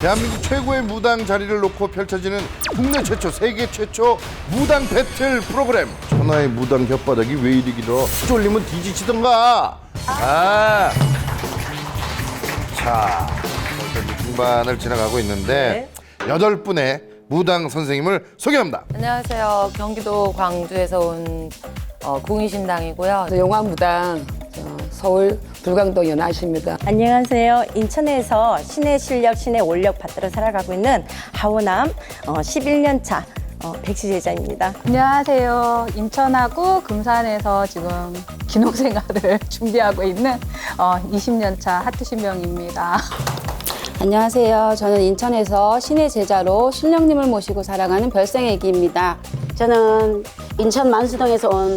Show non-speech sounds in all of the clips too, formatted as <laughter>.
대한민국 최고의 무당 자리를 놓고 펼쳐지는 국내 최초, 세계 최초 무당 배틀 프로그램. 천하의 무당 혓바닥이 왜 이리 길어? 쫄리면 뒤지치던가. 아. 자, 벌써 중반을 지나가고 있는데 여덟 분의 무당 선생님을 소개합니다. 안녕하세요. 경기도 광주에서 온 어, 공의신당이고요. 용화무당 어, 서울 불광동 연하십니다. 안녕하세요. 인천에서 신의 실력, 신의 올력 받들어 살아가고 있는 하호남 어, 11년 차 어, 백시 제자입니다. 안녕하세요. 인천하고 금산에서 지금 기록 생활을 <laughs> 준비하고 있는 어, 20년 차 하트신명입니다. 안녕하세요. 저는 인천에서 신의 제자로 신령님을 모시고 살아가는 별생애기입니다. 저는 인천 만수동에서 온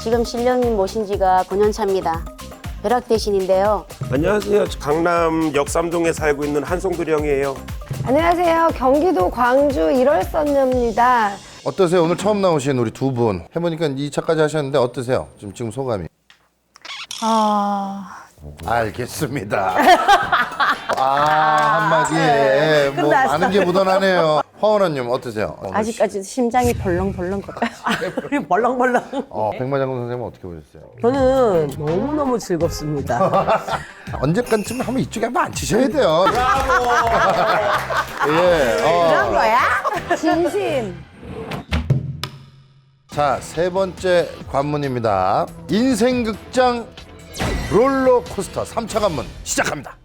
지금 신령님 모신 지가 9년 차입니다. 벼락 대신인데요. 안녕하세요. 강남 역삼동에 살고 있는 한송돌이 형이에요. 안녕하세요. 경기도 광주 일월선녀입니다. 어떠세요? 오늘 처음 나오신 우리 두 분. 해보니까 2차까지 하셨는데 어떠세요? 지금, 지금 소감이? 아, 알겠습니다. 아, 한마디에 뭐 많은 게 묻어나네요. 화원원님 어떠세요? 오늘 아직까지 심장이 벌렁벌렁 거려요. 벌렁벌렁. 어, 백마장군 선생님 어떻게 보셨어요? 저는 너무너무 즐겁습니다. <laughs> 언제까지쯤 한번 이쪽에 한번 앉히셔야 돼요. 예. 어. 거야? 진심. 자, 세 번째 관문입니다. 인생극장 롤러코스터 3차 관문 시작합니다.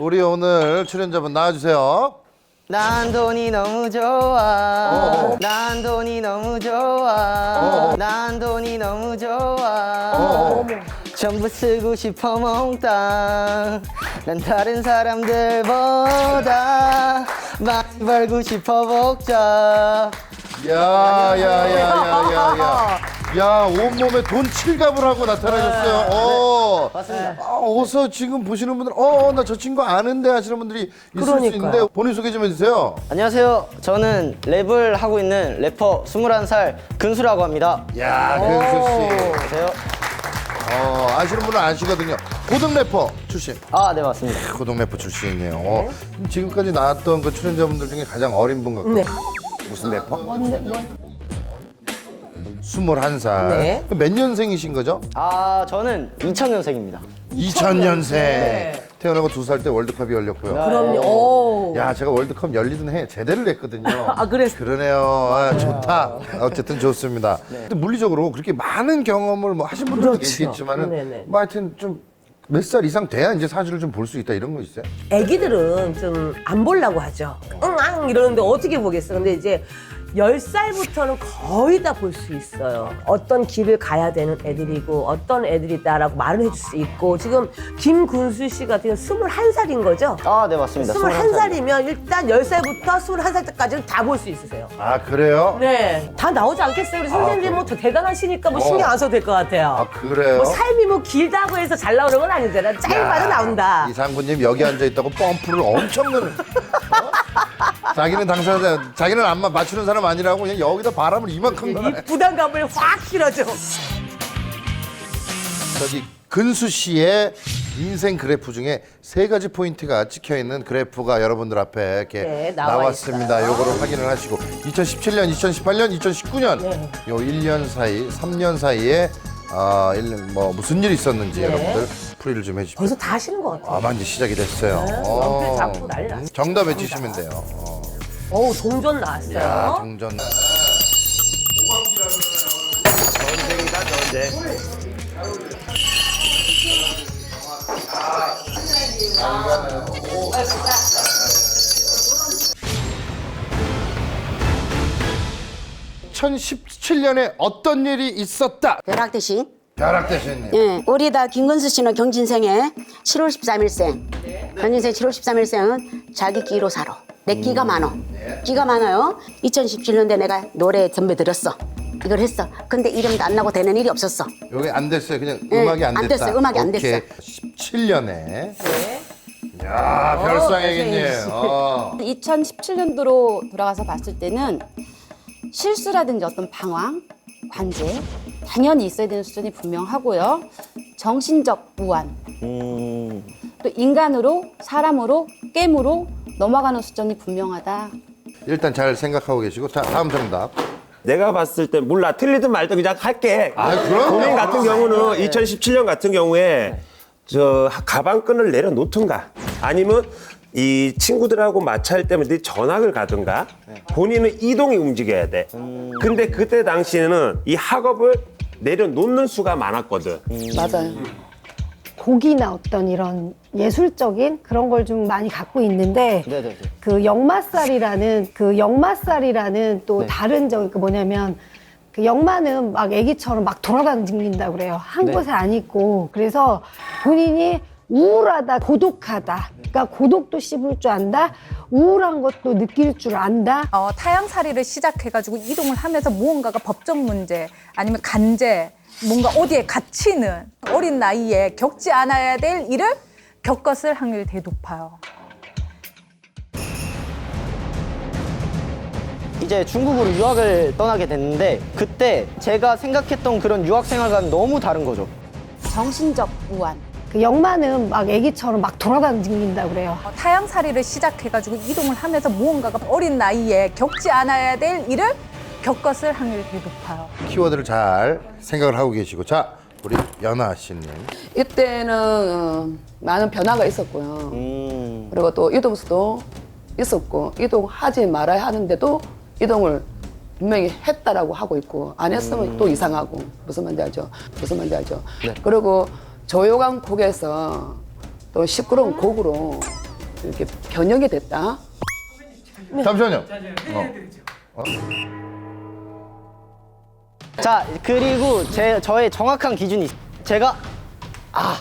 우리 오늘 출연자분 나와주세요. 난 돈이 너무 좋아. 난 돈이 너무 좋아. 난 돈이 너무 좋아. 전부 쓰고 싶어 몽땅. 난 다른 사람들보다 많이 벌고 싶어 복잡. 야, 야, 야, 야, 야, 야. 야, 온몸에 돈 칠갑을 하고 나타나셨어요. 어. 맞습니다. 아, 어서 지금 보시는 분들, 어, 나 저 친구 아는데 하시는 분들이 있을 수 그러니까요. 있는데 본인 소개 좀 해주세요. 안녕하세요. 저는 랩을 하고 있는 래퍼 21살 근수라고 합니다. 야, 근수 씨. 안녕하세요. 어, 아시는 분은 아시거든요. 고등 래퍼 출신. 아, 네, 맞습니다. 고등 래퍼 출신이에요. 어, 지금까지 나왔던 그 출연자분들 중에 가장 어린 분 같고. 네. 무슨 래퍼? 21살. 네. 몇 년생이신 거죠? 아, 저는 2000년생입니다. 2000년생. 태어나고 두 살 때 월드컵이 열렸고요. 그럼요. 오. 야, 제가 월드컵 열리던 해 제대를 했거든요. <laughs> 아, 그랬어요? 그러네요. 아, 좋다. 어쨌든 좋습니다. 근데 물리적으로 그렇게 많은 경험을 뭐 하신 분들도 그렇죠. 계시겠지만은 네네. 뭐 하여튼 좀 몇 살 이상 돼야 이제 사주를 좀 볼 수 있다 이런 거 있어요? 애기들은 좀 안 보려고 하죠. 응앙 이러는데 어떻게 보겠어. 근데 이제 10살부터는 거의 다 볼 수 있어요. 어떤 길을 가야 되는 애들이고 어떤 애들이다라고 말을 해줄 수 있고 지금 김군수 씨 같은 경우는 21살인 거죠? 아, 네, 맞습니다. 21살이면 일단 10살부터 21살 때까지는 다 볼 수 있으세요. 아, 그래요? 네. 다 나오지 않겠어요? 우리 선생님들 뭐더 대단하시니까 뭐 신경 안 써도 될 것 같아요. 아, 그래요? 뭐 삶이 뭐 길다고 해서 잘 나오는 건 아니잖아. 짧아도 나온다. 이상구님 여기 앉아 있다고 펌프를 엄청 넣는. 어? <laughs> 자기는 당사자, 자기는 안 마- 맞추는 사람 아니라고 그냥 여기다 바람을 이만큼 넣어. 이 부담감을 확 실어줘. 저기 근수 씨의 인생 그래프 중에 세 가지 포인트가 찍혀 있는 그래프가 여러분들 앞에 이렇게 네, 나와 나왔습니다. 요거를 확인을 하시고 2017년, 2018년, 2019년 네. 요 1년 사이, 3년 사이에 아, 일- 뭐 무슨 일이 있었는지 여러분들 풀이를 좀 해주십시오. 벌써 다 하시는 것 같아요. 아마 이제 시작이 됐어요. 어. 난리 났어요. 정답 외치시면 돼요. 어. 어우, 동전 나왔어요. 야, 동전. 전쟁이다, 전쟁. 천 2017년에 어떤 일이 있었다? 벼락 대신. 벼락 대신님. 예, 우리 다 김근수 씨는 경진생에 7월 13일생. 경진생 7월 13일생은 자기 끼로 살아. 내 끼가 많어. 끼가 많아요. 2017년대 내가 노래 전배 들었어. 이걸 했어. 근데 이름도 안 나고 되는 일이 없었어. 여기 안 됐어요. 그냥 네, 음악이 안 안 됐다. 됐어요. 음악이 안 오케이. 됐어요. 17년에. 네. 야, 별상애기님. 어. 2017년도로 돌아가서 봤을 때는 실수라든지 어떤 방황, 관제 당연히 있어야 되는 수준이 분명하고요. 정신적 우환. 음, 또 인간으로 사람으로 게임으로 넘어가는 수준이 분명하다. 일단 잘 생각하고 계시고 자 다음 정답. 내가 봤을 때 몰라 틀리든 말든 그냥 할게. 아, 그럼요. 고민 같은 경우는 2017년 같은 경우에 저 가방끈을 내려놓든가 아니면 이 친구들하고 마찰 때문에 전학을 가든가 본인은 이동이 움직여야 돼. 근데 그때 당시에는 이 학업을 내려놓는 수가 많았거든. 맞아요. 곡이나 어떤 이런 예술적인 그런 걸 좀 많이 갖고 있는데 네네네. 그 역마살이라는 그 역마살이라는 또 네. 다른 점이 그 뭐냐면 그 역마는 막 애기처럼 막 돌아다닌다 그래요. 한 네. 곳에 안 있고 그래서 본인이 우울하다, 고독하다. 그러니까 고독도 씹을 줄 안다, 우울한 것도 느낄 줄 안다. 어, 타향살이를 시작해가지고 이동을 하면서 무언가가 법적 문제 아니면 간제 뭔가 어디에 갇히는 어린 나이에 겪지 않아야 될 일을 겪었을 확률이 되게 높아요. 이제 중국으로 유학을 떠나게 됐는데 그때 제가 생각했던 그런 유학 생활과는 너무 다른 거죠. 정신적 우환. 그 역마는 막 애기처럼 막 돌아다닌다 그래요. 어, 타향살이를 시작해가지고 이동을 하면서 무언가가 어린 나이에 겪지 않아야 될 일을 겪었을 확률이 되게 높아요. 키워드를 잘 생각을 하고 계시고 자 우리 연아 씨님. 이때는 어, 많은 변화가 있었고요. 음, 그리고 또 이동수도 있었고 이동하지 말아야 하는데도 이동을 분명히 했다라고 하고 있고 안 했으면 또 이상하고 무슨 말인지 알죠? 무슨 말인지 알죠? 그리고 조용한 곡에서 또 시끄러운 곡으로 이렇게 변형이 됐다. 잠시만요. 어. 자 그리고 제 저의 정확한 기준이 있- 제가 아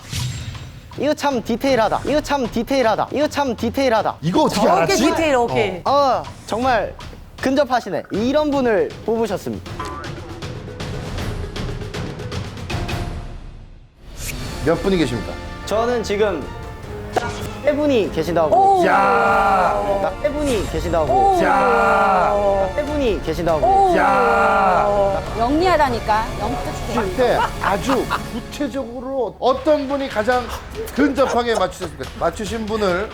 이거 참 디테일하다. 이거 참 디테일하다. 이거 참 디테일하다. 이거 어떻게 오케이 알았지? 디테일 오케이. 아 정말 근접하시네. 이런 분을 뽑으셨습니다. 몇 분이 계십니까? 저는 지금 딱 세 분이 계신다고. 야, 딱세 분이 계신다고. 야, 세 분이 계신다고. 야. 영리하다니까. 영특해. 때 아주 구체적으로 어떤 분이 가장 근접하게 맞추셨습니까? 맞추신 분을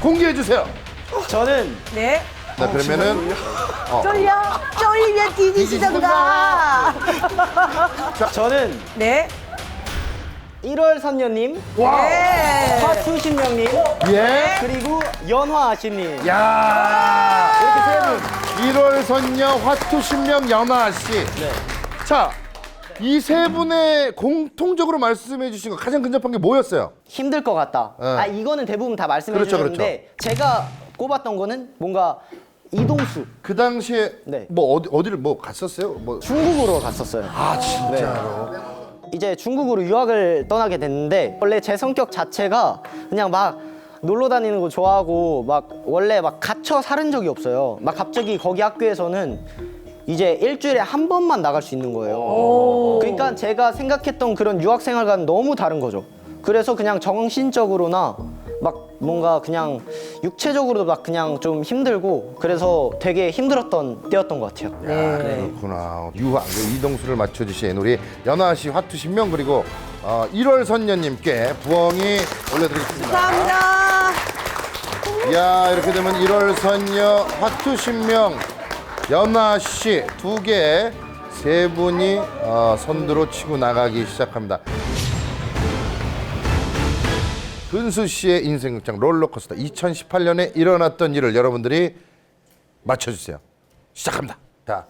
공개해 주세요. 저는 네. 자 그러면은 쫄려 쫄리면 뒤지시던가. 저는 네. 1월 선녀님, 와, 네. 화투신명님, 예, 그리고 연화 아씨님. 야, 이렇게 세 분. 1월 선녀 화투 신명 연아 씨. 네. 자, 이 세 분의 공통적으로 말씀해 주신 거 가장 근접한 게 뭐였어요? 힘들 것 같다. 네. 아 이거는 대부분 다 말씀해 그렇죠, 주셨는데 제가 꼽았던 거는 뭔가 이동수 그 당시에 네. 뭐 어디 어디를 뭐 갔었어요? 뭐 중국으로 갔었어요. 아, 진짜로. 이제 중국으로 유학을 떠나게 됐는데 원래 제 성격 자체가 그냥 막 놀러 다니는 거 좋아하고 막 원래 막 갇혀 살은 적이 없어요. 막 갑자기 거기 학교에서는 이제 일주일에 한 번만 나갈 수 있는 거예요. 그러니까 제가 생각했던 그런 유학 생활과는 너무 다른 거죠. 그래서 그냥 정신적으로나 막 뭔가 그냥 육체적으로도 막 그냥 좀 힘들고 그래서 되게 힘들었던 때였던 것 같아요. 야, 그렇구나. 유학 그 이동수를 맞춰주신 우리 연아 씨 화투 신명 그리고 어, 1월 선녀님께 부엉이 올려드리겠습니다. 감사합니다. 야 이렇게 되면 1월 선녀 화투 신명 연아 씨 두 개 세 분이 어, 선두로 치고 나가기 시작합니다. 근수 씨의 인생 극장 롤러코스터 2018년에 일어났던 일을 여러분들이 맞춰주세요. 시작합니다. 자,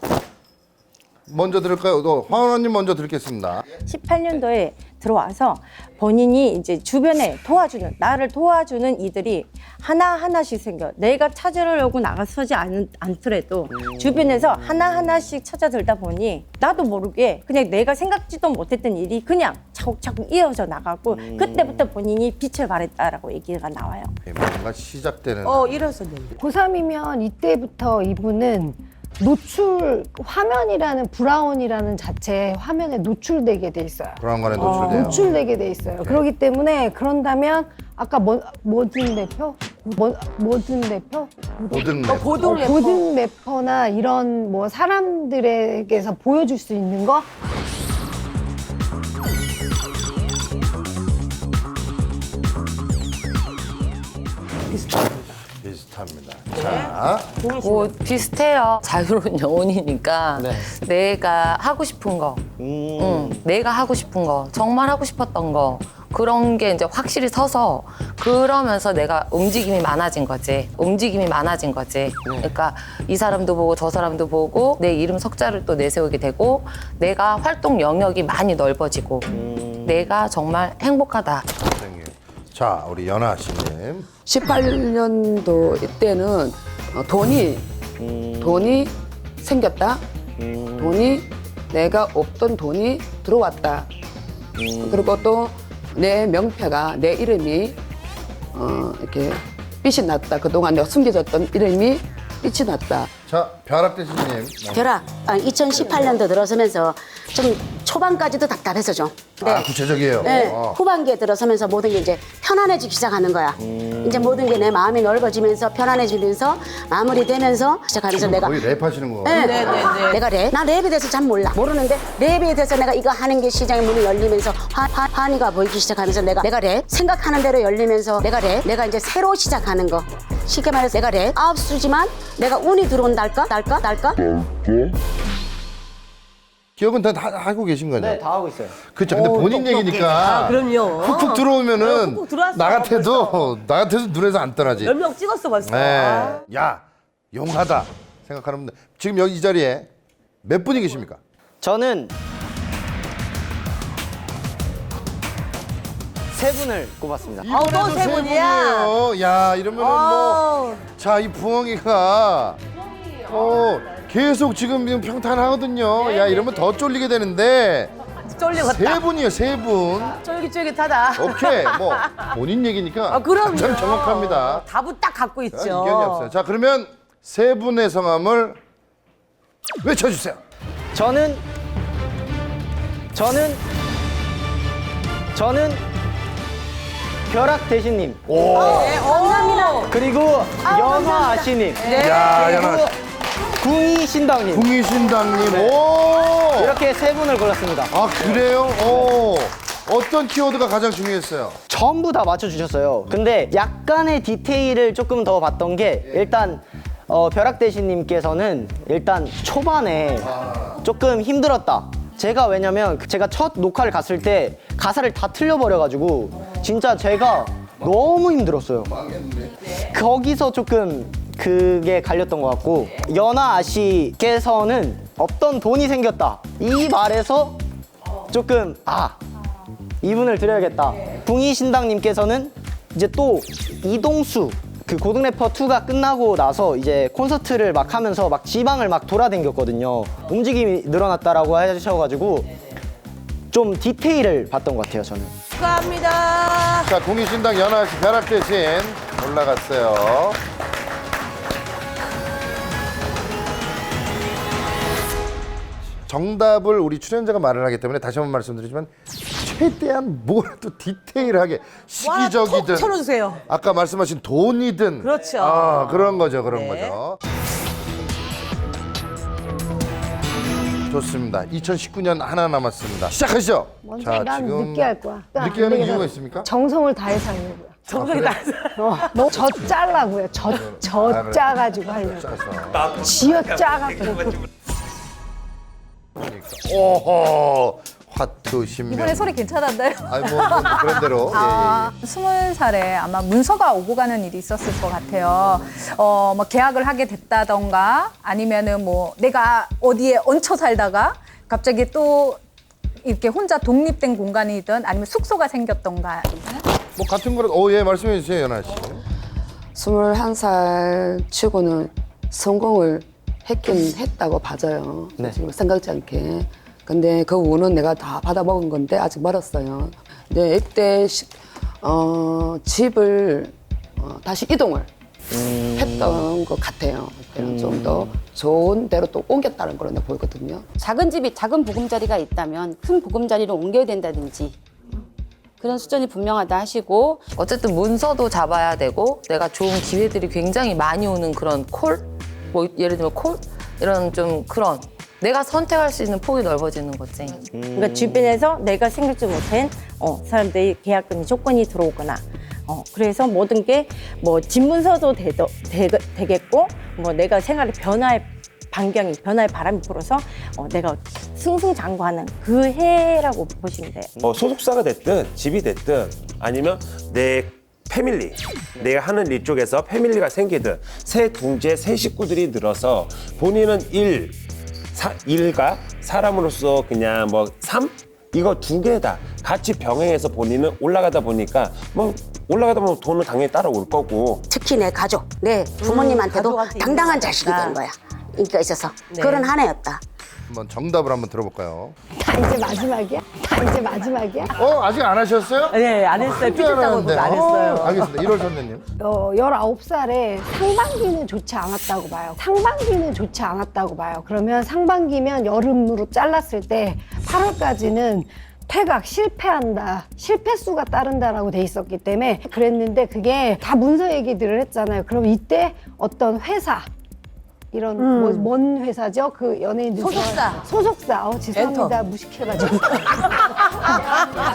먼저 들을까요? 어, 황원님 먼저 듣겠습니다. 18년도에 들어와서 본인이 이제 주변에 도와주는 나를 도와주는 이들이 하나 하나씩 생겨. 내가 찾으려고 나가서지 않, 않더라도 주변에서 하나 하나씩 찾아들다 보니 나도 모르게 그냥 내가 생각지도 못했던 일이 그냥 차곡차곡 이어져 나가고 그때부터 본인이 빛을 발했다라고 얘기가 나와요. 네, 뭔가 시작되는 어 일어섰는데. 고3이면 이때부터 이분은 노출 화면이라는 브라운이라는 자체 화면에 노출되게 돼 있어요. 불안감에 노출돼요. 노출되게 돼 있어요. 그렇기 때문에 그런다면 아까 뭐 모든 대표, 뭐 모든 대표, 모든 어, 맵. 고동 어, 래퍼. 고등 래퍼나 이런 뭐 사람들에게서 보여줄 수 있는 거 감사합니다. 자, 뭐 비슷해요. 자유로운 영혼이니까 네. 내가 하고 싶은 거, 음. 응, 내가 하고 싶은 거, 정말 하고 싶었던 거 그런 게 이제 확실히 서서 그러면서 내가 움직임이 많아진 거지. 움직임이 많아진 거지. 그러니까 이 사람도 보고 저 사람도 보고 내 이름 석자를 또 내세우게 되고 내가 활동 영역이 많이 넓어지고 내가 정말 행복하다. 선생님. 자, 우리 연아 씨님. 18년도 이때는 어, 돈이 돈이 생겼다. 돈이 내가 없던 돈이 들어왔다. 그리고 또 내 명패가 내 이름이 어, 이렇게 빛이 났다. 그동안 내가 숨겨졌던 이름이 빛이 났다. 자, 벼락 대신님. 벼락, 아, 2018년도 들어서면서 좀 초반까지도 답답해서 좀. 아, 구체적이에요. 네, 어. 후반기에 들어서면서 모든 게 이제 편안해지기 시작하는 거야. 이제 모든 게 내 마음이 넓어지면서 편안해지면서 마무리되면서 시작하면서 내가 거의 랩하시는 거. 네. 내가 랩? 나 랩에 대해서 잘 몰라. 모르는데 랩에 대해서 내가 이거 하는 게 시장의 문이 열리면서 화, 화, 환희가 보이기 시작하면서 내가 내가 랩? 생각하는 대로 열리면서 내가 랩? 내가 이제 새로 시작하는 거. 쉽게 말해서 내가 랩? 아홉 수지만 내가 운이 들어온달까? 달까? 달까? 기억은 다, 다 하고 계신 거죠? 네, 다 하고 있어요. 그렇죠. 근데 본인 얘기니까 아, 그럼요. 훅훅 들어오면은 훅훅 들어왔어, 나 같아도 나 같아도 눈에서 안 떠나지. 열 명 찍었어 벌써. 네. 야, 용하다 생각하는 분들. 지금 여기 이 자리에 몇 분이 계십니까? 저는 세 분을 꼽았습니다. 아우 또세 분이야. 분이에요. 야, 이러면은 뭐 어. 자, 이 부엉이가 어, 계속 지금 지금 평탄하거든요. 야, 이러면 더 쫄리게 되는데 세 쫄리겠다. 분이에요, 세 분. 쫄깃쫄깃하다. 오케이, 뭐 <laughs> 본인 얘기니까 아, 그럼요. 참 정확합니다. 답은 딱 갖고 아, 있죠. 이견이 없어요. 자, 그러면 세 분의 성함을 외쳐주세요. 저는 저는 저는 벼락 대신님 오, 감사합니다. 그리고 연화 아씨님 야, 연아, 궁이 신당님 궁이 신당님, 오, 이렇게 세 분을 골랐습니다. 아 그래요? 오, 어떤 키워드가 가장 중요했어요? 전부 다 맞춰주셨어요. 근데 약간의 디테일을 조금 더 봤던 게 일단 어, 벼락대신님께서는 일단 초반에 조금 힘들었다. 제가 왜냐면 그 제가 첫 녹화를 갔을 때 가사를 다 틀려버려가지고 진짜 제가 너무 힘들었어요. 거기서 조금 그게 갈렸던 것 같고 연아 아씨께서는 없던 돈이 생겼다. 이 말에서 조금 아 이분을 드려야겠다. 붕이 신당님께서는 이제 또 이동수 그 고등 래퍼 2가 끝나고 나서 이제 콘서트를 막 하면서 막 지방을 막 돌아다녔거든요. 움직임이 늘어났다라고 하셔가지고 좀 디테일을 봤던 것 같아요, 저는. 축하합니다. 자, 궁이 신당 연아 씨 벼락 대신 올라갔어요. 정답을 우리 출연자가 말을 하기 때문에 다시 한번 말씀드리지만 최대한 뭐라도 디테일하게 시기적이든 톡 쳐주세요. 아까 말씀하신 돈이든 그렇죠. 아, 그런 거죠 그런 네. 거죠 좋습니다 2019년 하나 남았습니다 시작하시죠 먼저 난 늦게 할 거야. 늦게 하는 이유가 있습니까? 정성을 다해서 하려고요. <laughs> 정성이 다. 어, 너저 짜려고요. 저, 저 아, 그래. 짜가지고 하려고. 짜서 지어 짜갖고. 오호 화투 신명 이번에 소리 괜찮았나요? 아니 뭐, 뭐 그런 대로 예, 예, 아, 스물 살에 아마 문서가 오고 가는 일이 있었을 것 같아요. 어, 뭐 계약을 하게 됐다던가 아니면은 뭐 내가 어디에 얹혀 살다가 갑자기 또 이렇게 혼자 독립된 공간이든 아니면 숙소가 생겼던가. 뭐 같은 거를 어예 말씀해 주세요 연아 씨 21살 치고는 성공을 했긴 했다고 봐져요. 네. 지금 생각지 않게. 근데 그 운은 내가 다 받아먹은 건데 아직 멀었어요. 이제 이때 시- 어, 집을 어, 다시 이동을 했던 것 같아요. 그때는 좀 더 좋은 데로 또 옮겼다는 걸로 내가 보이거든요. 작은 집이 작은 보금자리가 있다면 큰 보금자리로 옮겨야 된다든지 그런 수준이 분명하다 하시고 어쨌든 문서도 잡아야 되고 내가 좋은 기회들이 굉장히 많이 오는 그런 콜, 뭐 예를 들면 콜 이런 좀 그런 내가 선택할 수 있는 폭이 넓어지는 거지. 그러니까 주변에서 내가 생각지 못한 어, 사람들이 계약금이 조건이 들어오거나 어, 그래서 모든 게 뭐 집문서도 되, 되겠고 뭐 내가 생활의 변화의 반경이 변화의 바람이 불어서 어, 내가 승승장구하는 그 해라고 보시면 돼요. 뭐 소속사가 됐든 집이 됐든 아니면 내 패밀리 내가 하는 일 쪽에서 패밀리가 생기든 새 동지의 새 식구들이 늘어서 본인은 일 사, 일과 사람으로서 그냥 뭐 삶 이거 두 개 다 같이 병행해서 본인은 올라가다 보니까 뭐 올라가다 보면 돈은 당연히 따라올 거고 특히 내 가족, 내 부모님한테도 가족한테 당당한. 자식이 된 거야. 인기가 있어서 네. 그런 한 해였다. 한번 정답을 한번 들어볼까요? 다 이제 마지막이야? 다 이제 마지막이야? 어 아직 안 하셨어요? 네, 안 했어요. 삐졌다고 안안 했어요. 알겠습니다. 1월 선배님. 어, 19살에 상반기는 좋지 않았다고 봐요. 상반기는 좋지 않았다고 봐요. 그러면 상반기면 여름으로 잘랐을 때 8월까지는 퇴각 실패한다 실패수가 따른다라고 돼 있었기 때문에 그랬는데 그게 다 문서 얘기들을 했잖아요 그럼 이때 어떤 회사 이런 뭐, 뭔 회사죠 그 연예인들 소속사. 좋아하는- <laughs> 소속사 어 죄송합니다 무식해가지고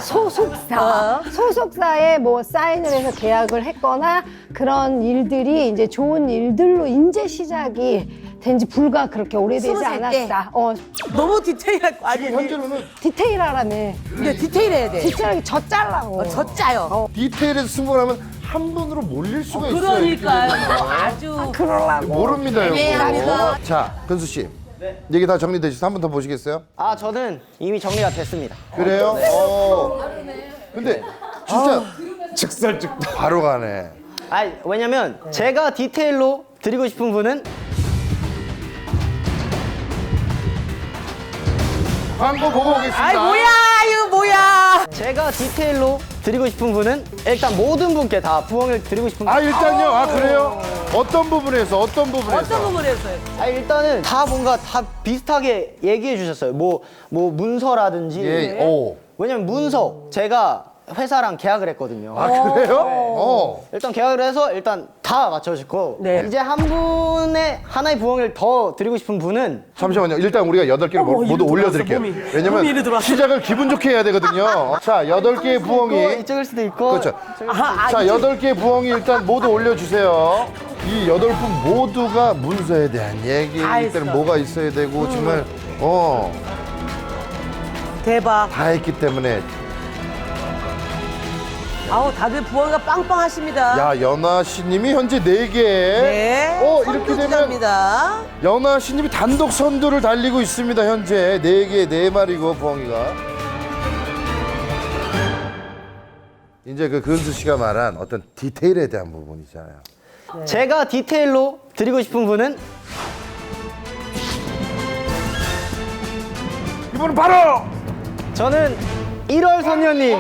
소속사 소속사에 뭐 사인을 해서 계약을 했거나 그런 일들이 이제 좋은 일들로 이제 시작이 된 지 불과 그렇게 오래되지 스무 살 때. 않았다. 어, 너무 디테일할 거 아니 현재로는 디테일하라며. 근데 디테일해야 돼. 디테일하게 저 잘라고. 어, 저 짜요. 디테일에서 승부하면 한 분으로 몰릴 수가 있어요. 그러니까요. 이렇게 되면. 아주 그러려고. 모릅니다, 애매합니다. 이거. 자, 근수 씨. 얘기 다 정리되셔서 한 번 더 보시겠어요? 아 저는 이미 정리가 됐습니다. 그래요? 어. 근데 진짜 즉설즉 바로 가네. 아 왜냐면 제가 디테일로 드리고 싶은 분은 광고 보고 오겠습니다. 아이 뭐야 이거 뭐야. 제가 디테일로 드리고 싶은 분은 일단 모든 분께 다 부엉을 드리고 싶은 아, 일단요. 아, 그래요? 어떤 부분에서 어떤 부분에서? 어떤 부분에서요? 아 일단은 다 뭔가 다 비슷하게 얘기해 주셨어요. 뭐 뭐 문서라든지. 예, 오. 왜냐면 문서 제가 회사랑 계약을 했거든요. 아, 그래요? 어. 일단 계약을 해서 일단 다 맞춰주고 네. 이제 한 분의 하나의 부엉을 더 드리고 싶은 분은 잠시만요. 일단 우리가 여덟 개를 어머, 모두 이리 들어왔어, 올려드릴게요. 몸이. 몸이 이리 왜냐면 들어왔어. 시작을 기분 좋게 해야 되거든요. 자, 여덟 개의 부엉이. 이쪽일 수도 있고 그렇죠. 아, 아, 자, 여덟 개의 부엉이 일단 모두 올려주세요. 이 여덟 분 모두가 문서에 대한 얘기, 다 했어. 뭐가 있어야 되고, 정말, 어, 대박. 다 했기 때문에. 아우 다들 부엉이가 빵빵하십니다. 야, 연아 씨님이 현재 네개 네. 어, 이렇게 되면 주자입니다. 연아 씨님이 단독 선두를 달리고 있습니다, 현재. 네개네 마리고, 부엉이가. 이제 그 근수 씨가 말한 어떤 디테일에 대한 부분이잖아요. 제가 디테일로 드리고 싶은 분은 이분은 바로! 저는 1월 선녀님.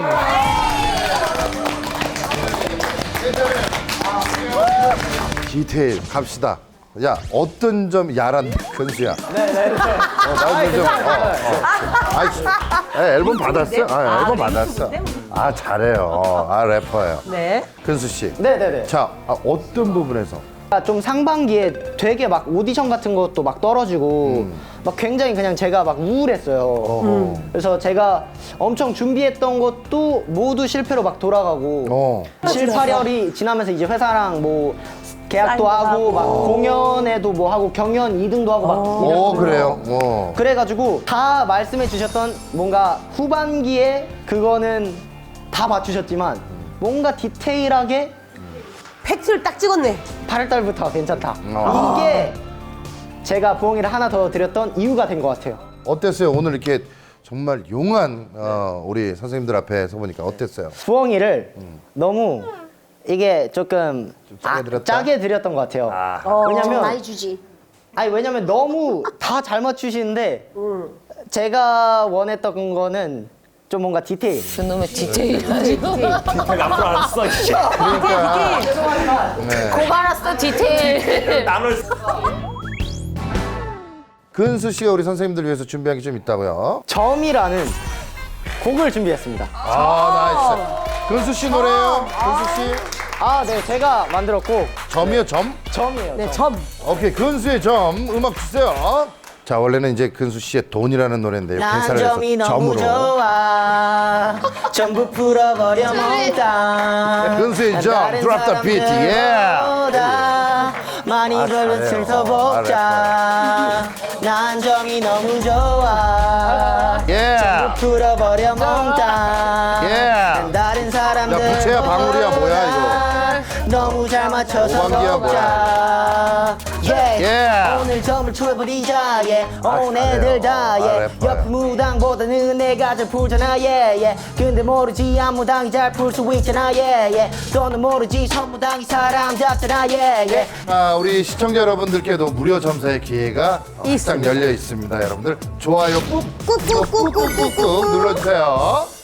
디테일 갑시다. 야 어떤 점 야란데 근수야. 네네. 어, 나도 좀. 어, 어. 아이, 씨. 에, 앨범 받았어? 아, 앨범 받았어. 아 잘해요. 어, 아 래퍼예요. 네. 근수 씨. 네네네. 자 아, 어떤 부분에서? 좀 상반기에 되게 막 오디션 같은 것도 막 떨어지고 막 굉장히 그냥 제가 막 우울했어요. 그래서 제가 엄청 준비했던 것도 모두 실패로 막 돌아가고 어. 7, 8월이 지나면서 이제 회사랑 뭐 계약도 사인도 하고 하고. 막 공연에도 뭐 하고 경연 2등도 하고 막오 그래요. 어. 그래가지고 다 말씀해 주셨던 뭔가 후반기에 그거는 다 맞추셨지만 뭔가 디테일하게 팩트를 딱 찍었네. 8월달부터 괜찮다. 아. 이게 제가 부엉이를 하나 더 드렸던 이유가 된 것 같아요. 어땠어요? 오늘 이렇게 정말 용한 어, 우리 선생님들 앞에 서 보니까 어땠어요? 부엉이를 너무 이게 조금 짜게 아, 드렸다? 짜게 드렸던 것 같아요. 좀 왜냐면 많이 주지. 아니 왜냐면 너무 다 잘 맞추시는데 제가 원했던 거는 좀 뭔가 디테일. 그놈의 디테일. 앞으로 안 써. 이씨. 그러니까 고 알았어 디테일. 나눌 근수 씨가 우리 선생님들 위해서 준비한 게 좀 있다고요. 점이라는 곡을 준비했습니다. 아 나이스. 근수 씨 노래요. 근수 씨. 아, 네, 제가 만들었고 점이요 점. 점이에요. 네, 점. 점. 오케이 근수의 점 음악 주세요. 자 원래는 이제 근수 씨의 돈이라는 노래인데요. 난 점이 해서 너무 점으로. 좋아. 전부 풀어버려 몽땅 근수의 난 점, 다른 drop the beat, 사람들보다 많이 아, 잘해요. 훑어보자. 난 점이 너무 좋아. 예. 전부 풀어버려 몽땅 예. 난 다른 사람들 야, 부채야, 방울이야, 뭐야, 너무 잘 맞춰서 오방기야, 먹자 예. 예. 오늘 점을 추해버리자 예. 온 잘해요. 애들 다 아, 예. 옆 무당보다는 내가 잘 풀잖아 예, 예. 근데 모르지 앞무당이 잘 풀 수 있잖아 예, 예. 너는 모르지 선무당이 사람 잡잖아 예, 예. 아, 우리 시청자 여러분들께도 무료 점사의 기회가 딱 열려 있습니다. 여러분들 좋아요 꾹 꾹꾹꾹꾹꾹 눌러주세요.